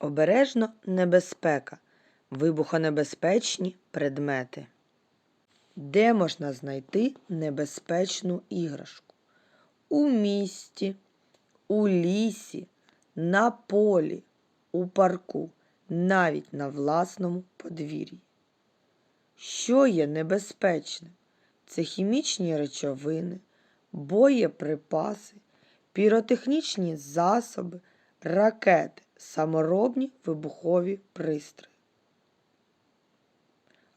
Обережно небезпека. Вибухонебезпечні предмети. Де можна знайти небезпечну іграшку? У місті, у лісі, на полі, у парку, навіть на власному подвір'ї. Що є небезпечним? Це хімічні речовини, боєприпаси, піротехнічні засоби, ракети, саморобні вибухові пристрої.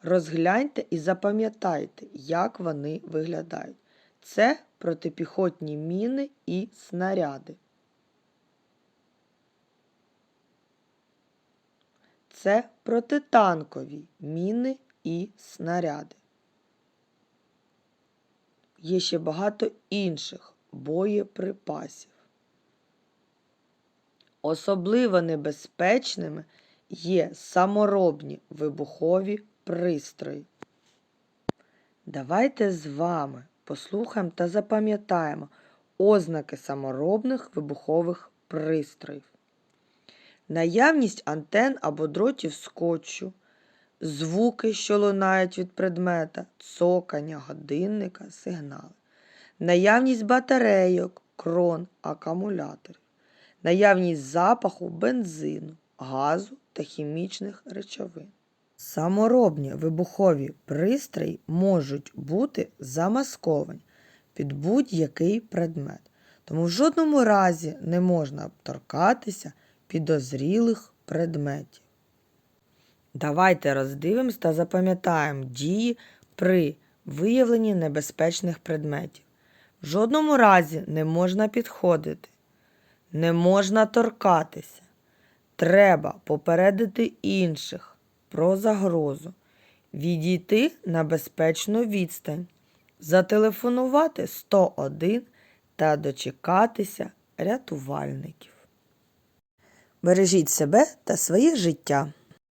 Розгляньте і запам'ятайте, як вони виглядають. Це протипіхотні міни і снаряди. Це протитанкові міни і снаряди. Є ще багато інших боєприпасів. Особливо небезпечними є саморобні вибухові пристрої. Давайте з вами послухаємо та запам'ятаємо ознаки саморобних вибухових пристроїв. Наявність антен або дротів скотчу, звуки, що лунають від предмета, цокання годинника, сигнали, наявність батарейок, крон, акумуляторів, наявність запаху бензину, газу та хімічних речовин. Саморобні вибухові пристрої можуть бути замасковані під будь-який предмет, тому в жодному разі не можна торкатися підозрілих предметів. Давайте роздивимось та запам'ятаємо дії при виявленні небезпечних предметів. В жодному разі не можна підходити, не можна торкатися. Треба попередити інших про загрозу, відійти на безпечну відстань, зателефонувати 101 та дочекатися рятувальників. Бережіть себе та своє життя.